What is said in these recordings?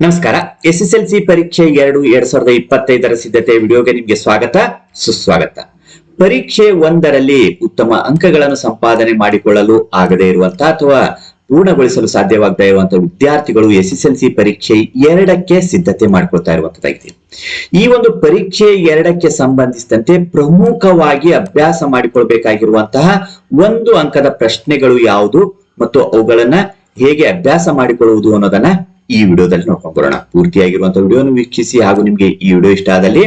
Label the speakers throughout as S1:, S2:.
S1: ನಮಸ್ಕಾರ. S S L C ಪರೀಕ್ಷೆ ಎರಡು ಎರಡ್ ಸಾವಿರದ ಇಪ್ಪತ್ತೈದರ ಸಿದ್ಧತೆ ವಿಡಿಯೋಗೆ ನಿಮ್ಗೆ ಸ್ವಾಗತ, ಸುಸ್ವಾಗತ. ಪರೀಕ್ಷೆ ಒಂದರಲ್ಲಿ ಉತ್ತಮ ಅಂಕಗಳನ್ನು ಸಂಪಾದನೆ ಮಾಡಿಕೊಳ್ಳಲು ಆಗದೆ ಇರುವಂತಹ ಅಥವಾ ಪೂರ್ಣಗೊಳಿಸಲು ಸಾಧ್ಯವಾಗದೇ ಇರುವಂತಹ ವಿದ್ಯಾರ್ಥಿಗಳು ಎಸ್ ಎಸ್ ಎಲ್ ಸಿ ಪರೀಕ್ಷೆ ಎರಡಕ್ಕೆ ಸಿದ್ಧತೆ ಮಾಡ್ಕೊಳ್ತಾ ಇರುವಂತದ್ದಾಗಿದೆ ಈ ಒಂದು ಪರೀಕ್ಷೆ ಎರಡಕ್ಕೆ ಸಂಬಂಧಿಸಿದಂತೆ ಪ್ರಮುಖವಾಗಿ ಅಭ್ಯಾಸ ಮಾಡಿಕೊಳ್ಬೇಕಾಗಿರುವಂತಹ ಒಂದು ಅಂಕದ ಪ್ರಶ್ನೆಗಳು ಯಾವುದು ಮತ್ತು ಅವುಗಳನ್ನ ಹೇಗೆ ಅಭ್ಯಾಸ ಮಾಡಿಕೊಳ್ಳುವುದು ಅನ್ನೋದನ್ನ ಈ ವಿಡಿಯೋದಲ್ಲಿ ನೋಡ್ಕೊಂಡು ಬರೋಣ ಪೂರ್ತಿಯಾಗಿರುವಂತಹ ವಿಡಿಯೋನು ವೀಕ್ಷಿಸಿ ಹಾಗೂ ನಿಮ್ಗೆ ಈ ವಿಡಿಯೋ ಇಷ್ಟ ಆದಲ್ಲಿ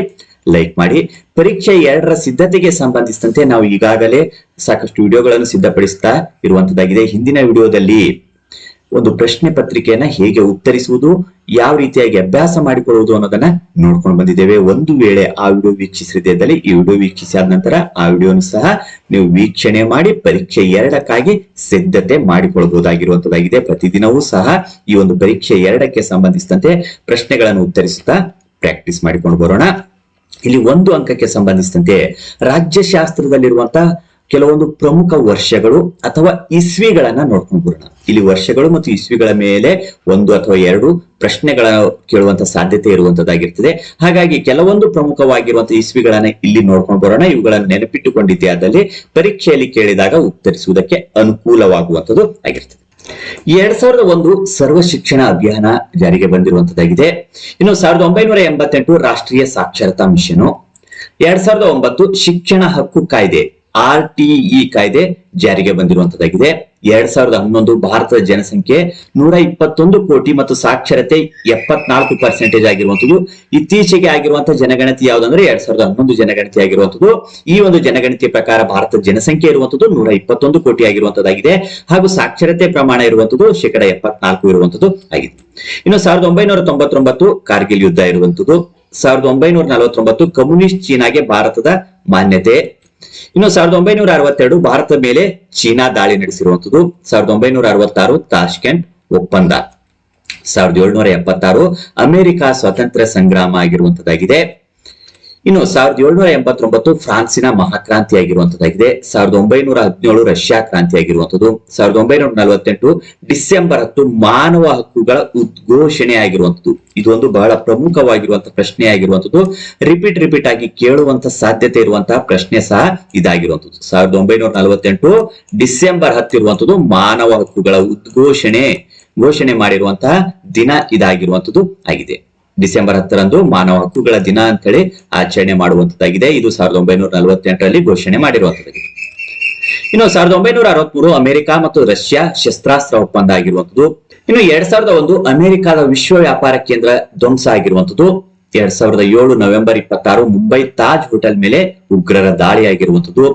S1: ಲೈಕ್ ಮಾಡಿ. ಪರೀಕ್ಷೆ ಎರಡರ ಸಿದ್ಧತೆಗೆ ಸಂಬಂಧಿಸಿದಂತೆ ನಾವು ಈಗಾಗಲೇ ಸಾಕಷ್ಟು ವಿಡಿಯೋಗಳನ್ನು ಸಿದ್ಧಪಡಿಸ್ತಾ ಇರುವಂತದ್ದಾಗಿದೆ. ಹಿಂದಿನ ವಿಡಿಯೋದಲ್ಲಿ ಒಂದು ಪ್ರಶ್ನೆ ಪತ್ರಿಕೆಯನ್ನ ಹೇಗೆ ಉತ್ತರಿಸುವುದು, ಯಾವ ರೀತಿಯಾಗಿ ಅಭ್ಯಾಸ ಮಾಡಿಕೊಳ್ಳುವುದು ಅನ್ನೋದನ್ನ ನೋಡ್ಕೊಂಡು ಬಂದಿದ್ದೇವೆ. ಒಂದು ವೇಳೆ ಆ ವಿಡಿಯೋ ವೀಕ್ಷಿಸಿದಲ್ಲಿ ಈ ವಿಡಿಯೋ ವೀಕ್ಷಿಸಿ ಆದ ನಂತರ ಆ ವಿಡಿಯೋನು ಸಹ ನೀವು ವೀಕ್ಷಣೆ ಮಾಡಿ ಪರೀಕ್ಷೆ ಎರಡಕ್ಕಾಗಿ ಸಿದ್ಧತೆ ಮಾಡಿಕೊಳ್ಳಬಹುದಾಗಿರುವಂತದ್ದಾಗಿದೆ. ಪ್ರತಿದಿನವೂ ಸಹ ಈ ಒಂದು ಪರೀಕ್ಷೆ ಎರಡಕ್ಕೆ ಸಂಬಂಧಿಸಿದಂತೆ ಪ್ರಶ್ನೆಗಳನ್ನು ಉತ್ತರಿಸುತ್ತಾ ಪ್ರಾಕ್ಟೀಸ್ ಮಾಡಿಕೊಂಡು ಬರೋಣ. ಇಲ್ಲಿ ಒಂದು ಅಂಕಕ್ಕೆ ಸಂಬಂಧಿಸಿದಂತೆ ರಾಜ್ಯಶಾಸ್ತ್ರದಲ್ಲಿರುವಂತಹ ಕೆಲವೊಂದು ಪ್ರಮುಖ ವರ್ಷಗಳು ಅಥವಾ ಇಸ್ವಿಗಳನ್ನ ನೋಡ್ಕೊಂಡು ಬರೋಣ. ಇಲ್ಲಿ ವರ್ಷಗಳು ಮತ್ತು ಇಸ್ವಿಗಳ ಮೇಲೆ ಒಂದು ಅಥವಾ ಎರಡು ಪ್ರಶ್ನೆಗಳ ಕೇಳುವಂತ ಸಾಧ್ಯತೆ ಇರುವಂತದ್ದಾಗಿರ್ತದೆ. ಹಾಗಾಗಿ ಕೆಲವೊಂದು ಪ್ರಮುಖವಾಗಿರುವಂತಹ ಇಸ್ವಿಗಳನ್ನ ಇಲ್ಲಿ ನೋಡ್ಕೊಂಡು ಬರೋಣ. ಇವುಗಳನ್ನು ನೆನಪಿಟ್ಟುಕೊಂಡಿದ್ದೆ ಆದಲ್ಲಿ ಪರೀಕ್ಷೆಯಲ್ಲಿ ಕೇಳಿದಾಗ ಉತ್ತರಿಸುವುದಕ್ಕೆ ಅನುಕೂಲವಾಗುವಂತದ್ದು ಆಗಿರ್ತದೆ. ಎರಡ್ ಸಾವಿರದ ಒಂದು ಸರ್ವ ಶಿಕ್ಷಣ ಅಭಿಯಾನ ಜಾರಿಗೆ ಬಂದಿರುವಂತದ್ದಾಗಿದೆ. ಇನ್ನು ಸಾವಿರದ ಒಂಬೈನೂರ ಎಂಬತ್ತೆಂಟು ರಾಷ್ಟ್ರೀಯ ಸಾಕ್ಷರತಾ ಮಿಷನ್. ಎರಡ್ ಸಾವಿರದ ಒಂಬತ್ತು ಶಿಕ್ಷಣ ಹಕ್ಕು ಕಾಯ್ದೆ. ಆರ್ ಟಿಇ ಕಾಯ್ದೆ ಜಾರಿಗೆ ಬಂದಿರುವಂತದ್ದಾಗಿದೆ. ಎರಡ್ ಸಾವಿರದ ಹನ್ನೊಂದು ಭಾರತದ ಜನಸಂಖ್ಯೆ ನೂರ ಇಪ್ಪತ್ತೊಂದು ಕೋಟಿ ಮತ್ತು ಸಾಕ್ಷರತೆ ಎಪ್ಪತ್ನಾಲ್ಕು ಪರ್ಸೆಂಟೇಜ್ ಆಗಿರುವಂತದ್ದು ಇತ್ತೀಚೆಗೆ ಆಗಿರುವಂತಹ ಜನಗಣತಿ ಯಾವ್ದಂದ್ರೆ ಎರಡ್ ಸಾವಿರದ ಹನ್ನೊಂದು ಜನಗಣತಿ ಆಗಿರುವಂತದ್ದು ಈ ಒಂದು ಜನಗಣತಿಯ ಪ್ರಕಾರ ಭಾರತದ ಜನಸಂಖ್ಯೆ ಇರುವಂತದ್ದು ನೂರ ಇಪ್ಪತ್ತೊಂದು ಕೋಟಿ ಆಗಿರುವಂತದ್ದಾಗಿದೆ ಹಾಗೂ ಸಾಕ್ಷರತೆ ಪ್ರಮಾಣ ಇರುವಂತದ್ದು ಶೇಕಡ ಎಪ್ಪತ್ನಾಲ್ಕು ಇರುವಂತದ್ದು ಆಗಿದೆ. ಇನ್ನು ಸಾವಿರದ ಒಂಬೈನೂರ ತೊಂಬತ್ತೊಂಬತ್ತು ಕಾರ್ಗಿಲ್ ಯುದ್ಧ ಇರುವಂತದ್ದು ಸಾವಿರದ ಒಂಬೈನೂರ ನಲವತ್ತೊಂಬತ್ತು ಕಮ್ಯುನಿಸ್ಟ್ ಚೀನಾಗೆ ಭಾರತದ ಮಾನ್ಯತೆ ಇನ್ನು ಸಾವಿರದ ಒಂಬೈನೂರ ಅರವತ್ತೆರಡು ಭಾರತದ ಮೇಲೆ ಚೀನಾ ದಾಳಿ ನಡೆಸಿರುವಂತದ್ದು ಸಾವಿರದ ಒಂಬೈನೂರ ಅರವತ್ತಾರು ತಾಷ್ಕೆಂಟ್ ಒಪ್ಪಂದ. ಸಾವಿರದ ಏಳ್ನೂರ ಎಪ್ಪತ್ತಾರು ಅಮೆರಿಕ ಸ್ವತಂತ್ರ ಸಂಗ್ರಾಮ ಆಗಿರುವಂತದ್ದಾಗಿದೆ ಇನ್ನು ಸಾವಿರದ ಏಳ್ನೂರ ಎಂಬತ್ತೊಂಬತ್ತು ಫ್ರಾನ್ಸಿನ ಮಹಾಕ್ರಾಂತಿ ಆಗಿರುವಂತದ್ದಾಗಿದೆ ಸಾವಿರದ ಒಂಬೈನೂರ ಹದಿನೇಳು ರಷ್ಯಾ ಕ್ರಾಂತಿ ಆಗಿರುವಂತದ್ದು ಸಾವಿರದ ಒಂಬೈನೂರ ನಲವತ್ತೆಂಟು ಡಿಸೆಂಬರ್ ಹತ್ತು ಮಾನವ ಹಕ್ಕುಗಳ ಉದ್ಘೋಷಣೆ ಆಗಿರುವಂತದ್ದು ಇದೊಂದು ಬಹಳ ಪ್ರಮುಖವಾಗಿರುವಂತಹ ಪ್ರಶ್ನೆ ಆಗಿರುವಂತದ್ದು ರಿಪೀಟ್ ರಿಪೀಟ್ ಆಗಿ ಕೇಳುವಂತ ಸಾಧ್ಯತೆ ಇರುವಂತಹ ಪ್ರಶ್ನೆ ಸಹ ಇದಾಗಿರುವಂತದ್ದು ಸಾವಿರದ ಒಂಬೈನೂರ ನಲವತ್ತೆಂಟು ಡಿಸೆಂಬರ್ ಹತ್ತಿರುವಂತದ್ದು ಮಾನವ ಹಕ್ಕುಗಳ ಉದ್ಘೋಷಣೆ, ಘೋಷಣೆ ಮಾಡಿರುವಂತಹ ದಿನ ಇದಾಗಿರುವಂತದ್ದು ಆಗಿದೆ. ಡಿಸೆಂಬರ್ ಹತ್ತರಂದು ಮಾನವ ಹಕ್ಕುಗಳ ದಿನ ಅಂತೇಳಿ ಆಚರಣೆ ಮಾಡುವಂತದ್ದಾಗಿದೆ. ಇದು ಸಾವಿರದ ಒಂಬೈನೂರ ನಲವತ್ತೆಂಟರಲ್ಲಿ ಘೋಷಣೆ ಮಾಡಿರುವಂತದ್ದಾಗಿದೆ. ಇನ್ನು ಸಾವಿರದ ಒಂಬೈನೂರ ಅರವತ್ಮೂರು ಅಮೆರಿಕ ಮತ್ತು ರಷ್ಯಾ ಶಸ್ತ್ರಾಸ್ತ್ರ ಒಪ್ಪಂದ ಆಗಿರುವಂತದ್ದು. ಇನ್ನು ಎರಡ್ ಸಾವಿರದ ಒಂದು ಅಮೆರಿಕದ ವಿಶ್ವ ವ್ಯಾಪಾರ ಕೇಂದ್ರ ಧ್ವಂಸ ಆಗಿರುವಂತದ್ದು. ಎರಡ್ ಸಾವಿರದ ಏಳು ನವೆಂಬರ್ ಇಪ್ಪತ್ತಾರು ಮುಂಬೈ ತಾಜ್ ಹೋಟೆಲ್ ಮೇಲೆ ಉಗ್ರರ ದಾಳಿ ಆಗಿರುವಂತದ್ದು.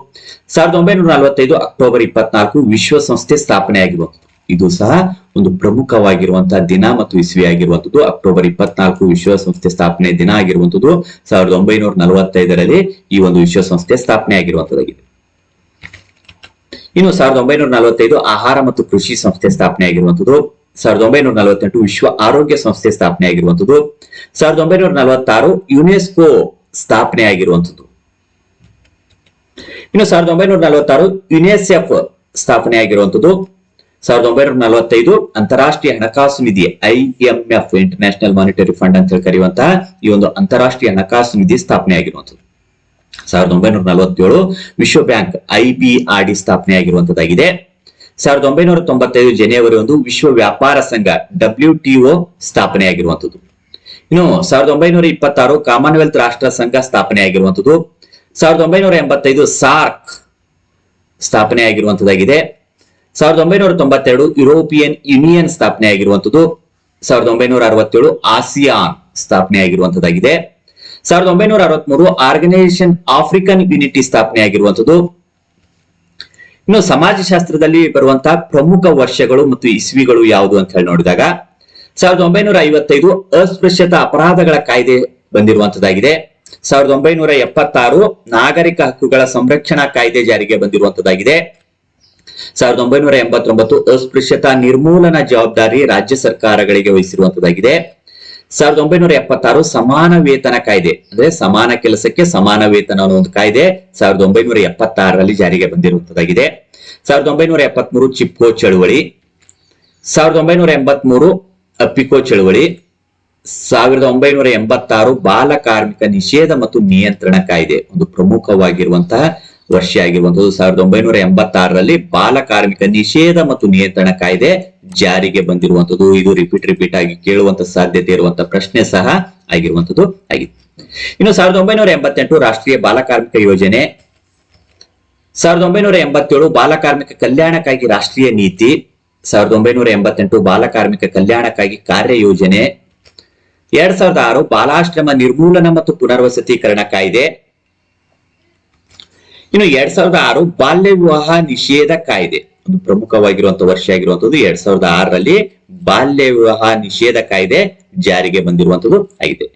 S1: ಸಾವಿರದ ಒಂಬೈನೂರ ನಲವತ್ತೈದು ಅಕ್ಟೋಬರ್ ಇಪ್ಪತ್ನಾಲ್ಕು ವಿಶ್ವಸಂಸ್ಥೆ ಸ್ಥಾಪನೆ ಆಗಿರುವಂತದ್ದು ಇದು ಸಹ ಒಂದು ಪ್ರಮುಖವಾಗಿರುವಂತಹ ದಿನ ಮತ್ತು ಇಸ್ವಿ ಆಗಿರುವಂತದ್ದು ಅಕ್ಟೋಬರ್ ಇಪ್ಪತ್ನಾಲ್ಕು ವಿಶ್ವಸಂಸ್ಥೆ ಸ್ಥಾಪನೆ ದಿನ ಆಗಿರುವಂತದ್ದು ಸಾವಿರದ ಒಂಬೈನೂರ ನಲವತ್ತೈದರಲ್ಲಿ ಈ ಒಂದು ವಿಶ್ವಸಂಸ್ಥೆ ಸ್ಥಾಪನೆ ಆಗಿರುವಂತದ್ದಾಗಿದೆ ಇನ್ನು ಸಾವಿರದ ಒಂಬೈನೂರ ನಲವತ್ತೈದು ಆಹಾರ ಮತ್ತು ಕೃಷಿ ಸಂಸ್ಥೆ ಸ್ಥಾಪನೆ ಆಗಿರುವಂತದ್ದು ಸಾವಿರದ ಒಂಬೈನೂರ ನಲವತ್ತೆಂಟು ವಿಶ್ವ ಆರೋಗ್ಯ ಸಂಸ್ಥೆ ಸ್ಥಾಪನೆ ಆಗಿರುವಂತದ್ದು ಸಾವಿರದ ಒಂಬೈನೂರ ನಲವತ್ತಾರು ಯುನೆಸ್ಕೋ ಸ್ಥಾಪನೆ ಆಗಿರುವಂತದ್ದು ಇನ್ನು ಸಾವಿರದ ಒಂಬೈನೂರ ನಲವತ್ತಾರು ಯುನೆಸೆಫ್ ಸ್ಥಾಪನೆ ಆಗಿರುವಂತದ್ದು ಸಾವಿರದ ಒಂಬೈನೂರ ನಲವತ್ತೈದು ಅಂತಾರಾಷ್ಟ್ರೀಯ ಹಣಕಾಸು ನಿಧಿ ಐಎಂಎಫ್ ಇಂಟರ್ನ್ಯಾಷನಲ್ ಮಾನಿಟರಿ ಫಂಡ್ ಅಂತ ಹೇಳಿ ಕರೆಯುವಂತಹ ಈ ಒಂದು ಅಂತಾರಾಷ್ಟ್ರೀಯ ಹಣಕಾಸು ನಿಧಿ ಸ್ಥಾಪನೆ ಆಗಿರುವಂತದ್ದು ಸಾವಿರದ ಒಂಬೈನೂರ ನಲವತ್ತೇಳು ವಿಶ್ವ ಬ್ಯಾಂಕ್ ಐಬಿಆರ್ಡಿ ಸ್ಥಾಪನೆ ಆಗಿರುವಂತದ್ದಾಗಿದೆ ಸಾವಿರದ ಒಂಬೈನೂರ ತೊಂಬತ್ತೈದು ಜನವರಿ ಒಂದು ವಿಶ್ವ ವ್ಯಾಪಾರ ಸಂಘ ಡಬ್ಲ್ಯೂ ಟಿಒ ಸ್ಥಾಪನೆ ಆಗಿರುವಂತದ್ದು ಇನ್ನು ಸಾವಿರದ ಒಂಬೈನೂರ ಇಪ್ಪತ್ತಾರು ಕಾಮನ್ವೆಲ್ತ್ ರಾಷ್ಟ್ರ ಸಂಘ ಸ್ಥಾಪನೆ ಆಗಿರುವಂತದ್ದು ಸಾವಿರದ ಒಂಬೈನೂರ ಎಂಬತ್ತೈದು ಸಾರ್ಕ್ ಸ್ಥಾಪನೆ ಆಗಿರುವಂತದ್ದಾಗಿದೆ ಸಾವಿರದ ಒಂಬೈನೂರ ತೊಂಬತ್ತೆರಡು ಯುರೋಪಿಯನ್ ಯೂನಿಯನ್ ಸ್ಥಾಪನೆ ಆಗಿರುವಂತದ್ದು ಸಾವಿರದ ಒಂಬೈನೂರ ಅರವತ್ತೇಳು ಆಸಿಯಾನ್ ಸ್ಥಾಪನೆ ಆಗಿರುವಂತದ್ದಾಗಿದೆ ಸಾವಿರದ ಒಂಬೈನೂರ ಅರವತ್ಮೂರು ಆರ್ಗನೈಸೇಷನ್ ಆಫ್ರಿಕನ್ ಯೂನಿಟಿ ಸ್ಥಾಪನೆ ಆಗಿರುವಂತದ್ದು ಇನ್ನು ಸಮಾಜಶಾಸ್ತ್ರದಲ್ಲಿ ಬರುವಂತಹ ಪ್ರಮುಖ ವರ್ಷಗಳು ಮತ್ತು ಇಸ್ವಿಗಳು ಯಾವುದು ಅಂತ ಹೇಳಿ ನೋಡಿದಾಗ, ಸಾವಿರದ ಒಂಬೈನೂರ ಐವತ್ತೈದು ಅಸ್ಪೃಶ್ಯತಾ ಅಪರಾಧಗಳ ಕಾಯ್ದೆ ಬಂದಿರುವಂತದ್ದಾಗಿದೆ ಸಾವಿರದ ಒಂಬೈನೂರ ಎಪ್ಪತ್ತಾರು ನಾಗರಿಕ ಹಕ್ಕುಗಳ ಸಂರಕ್ಷಣಾ ಕಾಯ್ದೆ ಜಾರಿಗೆ ಬಂದಿರುವಂತದ್ದಾಗಿದೆ ಸಾವಿರದ ಒಂಬೈನೂರ ಎಂಬತ್ತೊಂಬತ್ತು ಅಸ್ಪೃಶ್ಯತಾ ನಿರ್ಮೂಲನಾ ಜವಾಬ್ದಾರಿ ರಾಜ್ಯ ಸರ್ಕಾರಗಳಿಗೆ ವಹಿಸಿರುವಂತದ್ದಾಗಿದೆ. ಸಾವಿರದ ಒಂಬೈನೂರ ಎಪ್ಪತ್ತಾರು ಸಮಾನ ವೇತನ ಕಾಯ್ದೆ, ಅಂದ್ರೆ ಸಮಾನ ಕೆಲಸಕ್ಕೆ ಸಮಾನ ವೇತನ ಅನ್ನೋ ಒಂದು ಕಾಯ್ದೆ ಸಾವಿರದ ಒಂಬೈನೂರ ಎಪ್ಪತ್ತಾರರಲ್ಲಿ ಜಾರಿಗೆ ಬಂದಿರುವಂತದ್ದಾಗಿದೆ. ಸಾವಿರದ ಒಂಬೈನೂರ ಎಪ್ಪತ್ಮೂರು ಚಿಪ್ಕೋ ಚಳುವಳಿ, ಸಾವಿರದ ಒಂಬೈನೂರ ಎಂಬತ್ಮೂರು ಅಪ್ಪಿಕೋ ಚಳುವಳಿ, ಸಾವಿರದ ಒಂಬೈನೂರ ಎಂಬತ್ತಾರು ಬಾಲ ಕಾರ್ಮಿಕ ನಿಷೇಧ ಮತ್ತು ನಿಯಂತ್ರಣ ಕಾಯ್ದೆ, ಒಂದು ಪ್ರಮುಖವಾಗಿರುವಂತಹ ವರ್ಷ ಆಗಿರುವಂತದ್ದು ಸಾವಿರದ ಒಂಬೈನೂರ ಎಂಬತ್ತಾರರಲ್ಲಿ ಬಾಲ ಕಾರ್ಮಿಕ ನಿಷೇಧ ಮತ್ತು ನಿಯಂತ್ರಣ ಕಾಯ್ದೆ ಜಾರಿಗೆ ಬಂದಿರುವಂತದ್ದು. ಇದು ರಿಪೀಟ್ ರಿಪೀಟ್ ಆಗಿ ಕೇಳುವಂತ ಸಾಧ್ಯತೆ ಇರುವಂತಹ ಪ್ರಶ್ನೆ ಸಹ ಆಗಿರುವಂತದ್ದು ಆಗಿದೆ. ಇನ್ನು ಸಾವಿರದ ಒಂಬೈನೂರ ಎಂಬತ್ತೆಂಟು ರಾಷ್ಟ್ರೀಯ ಬಾಲ ಕಾರ್ಮಿಕ ಯೋಜನೆ. ಸಾವಿರದ ಒಂಬೈನೂರ ಎಂಬತ್ತೇಳು ಬಾಲ ಕಾರ್ಮಿಕ ಕಲ್ಯಾಣಕ್ಕಾಗಿ ರಾಷ್ಟ್ರೀಯ ನೀತಿ. ಸಾವಿರದ ಒಂಬೈನೂರ ಎಂಬತ್ತೆಂಟು ಬಾಲ ಕಾರ್ಮಿಕ ಕಲ್ಯಾಣಕ್ಕಾಗಿ ಕಾರ್ಯ ಯೋಜನೆ. ಎರಡ್ ಸಾವಿರದ ಆರು ಬಾಲಾಶ್ರಮ ನಿರ್ಮೂಲನ ಮತ್ತು ಪುನರ್ವಸತೀಕರಣ ಕಾಯ್ದೆ. ಇನ್ನು ಎರಡ್ ಸಾವಿರದ ಆರು ಬಾಲ್ಯ ವಿವಾಹ ನಿಷೇಧ ಕಾಯ್ದೆ. ಒಂದು ಪ್ರಮುಖವಾಗಿರುವಂತಹ ವರ್ಷ ಆಗಿರುವಂತದ್ದು ಎರಡ್ ಸಾವಿರದ ಆರರಲ್ಲಿ ಬಾಲ್ಯ ವಿವಾಹ ನಿಷೇಧ ಕಾಯ್ದೆ ಜಾರಿಗೆ ಬಂದಿರುವಂತದ್ದು ಆಗಿದೆ.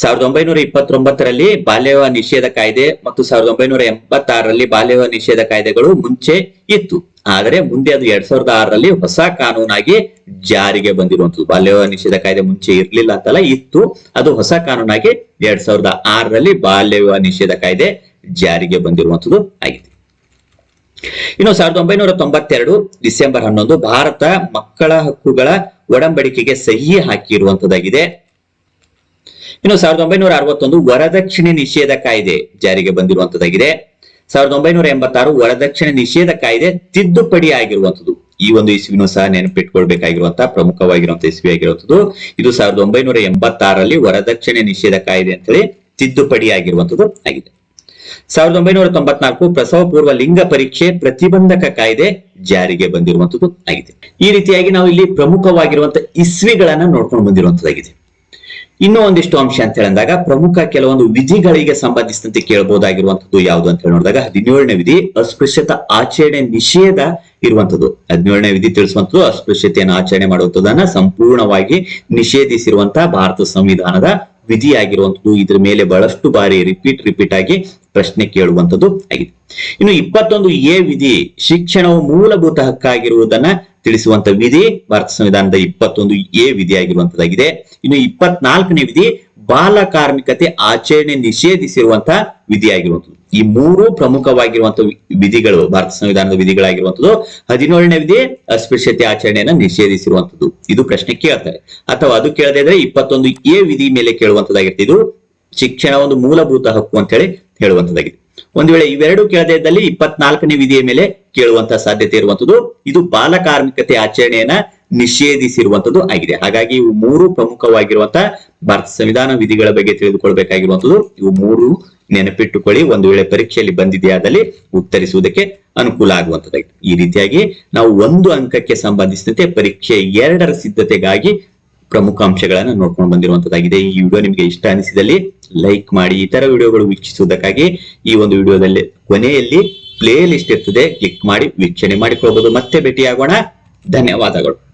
S1: ಸಾವಿರದ ಒಂಬೈನೂರ ಇಪ್ಪತ್ತೊಂಬತ್ತರಲ್ಲಿ ಬಾಲ್ಯ ವಿವಾಹ ನಿಷೇಧ ಕಾಯ್ದೆ ಮತ್ತು ಸಾವಿರದ ಒಂಬೈನೂರ ಎಂಬತ್ತಾರರಲ್ಲಿ ಬಾಲ್ಯ ವಿವಾಹ ನಿಷೇಧ ಕಾಯ್ದೆಗಳು ಮುಂಚೆ ಇತ್ತು. ಆದರೆ ಮುಂದೆ ಅದು ಎರಡ್ ಸಾವಿರದ ಆರರಲ್ಲಿ ಹೊಸ ಕಾನೂನಾಗಿ ಜಾರಿಗೆ ಬಂದಿರುವಂತದ್ದು ಬಾಲ್ಯ ವಿವಾಹ ನಿಷೇಧ ಕಾಯ್ದೆ ಮುಂಚೆ ಇರ್ಲಿಲ್ಲ ಅಂತಲ್ಲ, ಇತ್ತು. ಅದು ಹೊಸ ಕಾನೂನಾಗಿ ಎರಡ್ ಸಾವಿರದ ಆರರಲ್ಲಿ ಬಾಲ್ಯ ವಿವಾಹ ನಿಷೇಧ ಕಾಯ್ದೆ ಜಾರಿಗೆ ಬಂದಿರುವಂತದ್ದು ಆಗಿದೆ. ಇನ್ನು ಸಾವಿರದ ಒಂಬೈನೂರ ತೊಂಬತ್ತೆರಡು ಡಿಸೆಂಬರ್ ಹನ್ನೊಂದು ಭಾರತ ಮಕ್ಕಳ ಹಕ್ಕುಗಳ ಒಡಂಬಡಿಕೆಗೆ ಸಹಿ ಹಾಕಿರುವಂತದ್ದಾಗಿದೆ. ಇನ್ನು ಸಾವಿರದ ಒಂಬೈನೂರ ಅರವತ್ತೊಂದು ವರದಕ್ಷಿಣೆ ನಿಷೇಧ ಕಾಯ್ದೆ ಜಾರಿಗೆ ಬಂದಿರುವಂತದ್ದಾಗಿದೆ. ಸಾವಿರದ ಒಂಬೈನೂರ ಎಂಬತ್ತಾರು ವರದಕ್ಷಿಣೆ ನಿಷೇಧ ಕಾಯ್ದೆ ತಿದ್ದುಪಡಿ ಆಗಿರುವಂತದ್ದು ಈ ಒಂದು ಇಸ್ವಿನೂ ಸಹ ನೆನಪಿಟ್ಕೊಳ್ಬೇಕಾಗಿರುವಂತಹ ಪ್ರಮುಖವಾಗಿರುವಂತಹ ಇಸ್ವಿ ಆಗಿರುವಂತದ್ದು ಇದು ಸಾವಿರದ ಒಂಬೈನೂರ ಎಂಬತ್ತಾರಲ್ಲಿ ವರದಕ್ಷಿಣೆ ನಿಷೇಧ ಕಾಯ್ದೆ ಅಂತೇಳಿ ತಿದ್ದುಪಡಿ ಆಗಿರುವಂತದ್ದು ಆಗಿದೆ. ಸಾವಿರದ ಒಂಬೈನೂರ ತೊಂಬತ್ನಾಲ್ಕು ಪ್ರಸವ ಪೂರ್ವ ಲಿಂಗ ಪರೀಕ್ಷೆ ಪ್ರತಿಬಂಧಕ ಕಾಯ್ದೆ ಜಾರಿಗೆ ಬಂದಿರುವಂತದ್ದು ಆಗಿದೆ. ಈ ರೀತಿಯಾಗಿ ನಾವು ಇಲ್ಲಿ ಪ್ರಮುಖವಾಗಿರುವಂತಹ ಇಸ್ವಿಗಳನ್ನ ನೋಡ್ಕೊಂಡು ಬಂದಿರುವಂತದ್ದಾಗಿದೆ ಇನ್ನೂ ಒಂದಿಷ್ಟು ಅಂಶ ಅಂತ ಹೇಳಿದಾಗ ಪ್ರಮುಖ ಕೆಲವೊಂದು ವಿಧಿಗಳಿಗೆ ಸಂಬಂಧಿಸಿದಂತೆ ಕೇಳಬಹುದಾಗಿರುವಂತದ್ದು ಯಾವುದು ಅಂತ ಹೇಳಿ ನೋಡಿದಾಗ ಹದಿನೇಳನೇ ವಿಧಿ ಅಸ್ಪೃಶ್ಯತ ಆಚರಣೆ ನಿಷೇಧ ಇರುವಂತದ್ದು ಹದಿನೇಳನೇ ವಿಧಿ ತಿಳಿಸುವಂತದ್ದು ಅಸ್ಪೃಶ್ಯತೆಯನ್ನು ಆಚರಣೆ ಮಾಡುವಂತದನ್ನ ಸಂಪೂರ್ಣವಾಗಿ ನಿಷೇಧಿಸಿರುವಂತಹ ಭಾರತ ಸಂವಿಧಾನದ ವಿಧಿಯಾಗಿರುವಂತದ್ದು ಇದ್ರ ಮೇಲೆ ಬಹಳಷ್ಟು ಬಾರಿ ರಿಪೀಟ್ ರಿಪೀಟ್ ಆಗಿ ಪ್ರಶ್ನೆ ಕೇಳುವಂತದ್ದು ಆಗಿದೆ. ಇನ್ನು ಇಪ್ಪತ್ತೊಂದು ಎ ವಿಧಿ, ಶಿಕ್ಷಣವು ಮೂಲಭೂತ ಹಕ್ಕಾಗಿರುವುದನ್ನ ತಿಳಿಸುವಂತ ವಿಧಿ, ಭಾರತ ಸಂವಿಧಾನದ ಇಪ್ಪತ್ತೊಂದು ಎ ವಿಧಿ ಆಗಿರುವಂತದ್ದಾಗಿದೆ ಇನ್ನು ಇಪ್ಪತ್ನಾಲ್ಕನೇ ವಿಧಿ ಬಾಲ ಕಾರ್ಮಿಕತೆ ಆಚರಣೆ ನಿಷೇಧಿಸಿರುವಂತಹ ವಿಧಿಯಾಗಿರುವಂತದ್ದು ಈ ಮೂರು ಪ್ರಮುಖವಾಗಿರುವಂತಹ ವಿಧಿಗಳು, ಭಾರತ ಸಂವಿಧಾನದ ವಿಧಿಗಳಾಗಿರುವಂತದ್ದು ಹದಿನೇಳನೇ ವಿಧಿ, ಅಸ್ಪೃಶ್ಯತೆ ಆಚರಣೆಯನ್ನ ನಿಷೇಧಿಸಿರುವಂತದ್ದು ಇದು ಪ್ರಶ್ನೆ ಕೇಳ್ತಾರೆ. ಅಥವಾ ಅದು ಕೇಳದೇ ಇದ್ರೆ ಇಪ್ಪತ್ತೊಂದು ಎ ವಿಧಿ ಮೇಲೆ ಕೇಳುವಂತದ್ದಾಗಿರ್ತಿದ್ದು ಶಿಕ್ಷಣ ಒಂದು ಮೂಲಭೂತ ಹಕ್ಕು ಅಂತ ಹೇಳಿ ಹೇಳುವಂತದ್ದಾಗಿದೆ ಒಂದು ವೇಳೆ ಇವೆರಡು ಕೇಳದೆ ಇದ್ದಲ್ಲಿ ಇಪ್ಪತ್ನಾಲ್ಕನೇ ವಿಧಿಯ ಮೇಲೆ ಕೇಳುವಂತಹ ಸಾಧ್ಯತೆ ಇರುವಂತದ್ದು ಇದು ಬಾಲ ಕಾರ್ಮಿಕತೆ ಆಚರಣೆಯನ್ನ ನಿಷೇಧಿಸಿರುವಂತದ್ದು ಆಗಿದೆ. ಹಾಗಾಗಿ ಇವು ಮೂರು ಪ್ರಮುಖವಾಗಿರುವಂತಹ ಭಾರತ ಸಂವಿಧಾನ ವಿಧಿಗಳ ಬಗ್ಗೆ ತಿಳಿದುಕೊಳ್ಬೇಕಾಗಿರುವಂತದ್ದು ಇವು ಮೂರು ನೆನಪಿಟ್ಟುಕೊಳ್ಳಿ. ಒಂದು ವೇಳೆ ಪರೀಕ್ಷೆಯಲ್ಲಿ ಬಂದಿದೆಯಾದಲ್ಲಿ ಉತ್ತರಿಸುವುದಕ್ಕೆ ಅನುಕೂಲ ಆಗುವಂತದ್ದಾಗಿದೆ ಈ ರೀತಿಯಾಗಿ ನಾವು ಒಂದು ಅಂಕಕ್ಕೆ ಸಂಬಂಧಿಸಿದಂತೆ ಪರೀಕ್ಷೆ ಎರಡರ ಸಿದ್ಧತೆಗಾಗಿ ಪ್ರಮುಖ ಅಂಶಗಳನ್ನು ನೋಡ್ಕೊಂಡು ಬಂದಿರುವಂತದ್ದಾಗಿದೆ ಈ ವಿಡಿಯೋ ನಿಮಗೆ ಇಷ್ಟ ಅನಿಸಿದಲ್ಲಿ ಲೈಕ್ ಮಾಡಿ ಇತರ ವಿಡಿಯೋಗಳು ವೀಕ್ಷಿಸುವುದಕ್ಕಾಗಿ ಈ ಒಂದು ವಿಡಿಯೋದಲ್ಲಿ ಕೊನೆಯಲ್ಲಿ ಪ್ಲೇ ಲಿಸ್ಟ್ ಇರ್ತದೆ. ಕ್ಲಿಕ್ ಮಾಡಿ ವೀಕ್ಷಣೆ ಮಾಡಿಕೊಳ್ಬಹುದು ಮತ್ತೆ ಭೇಟಿಯಾಗೋಣ. ಧನ್ಯವಾದಗಳು.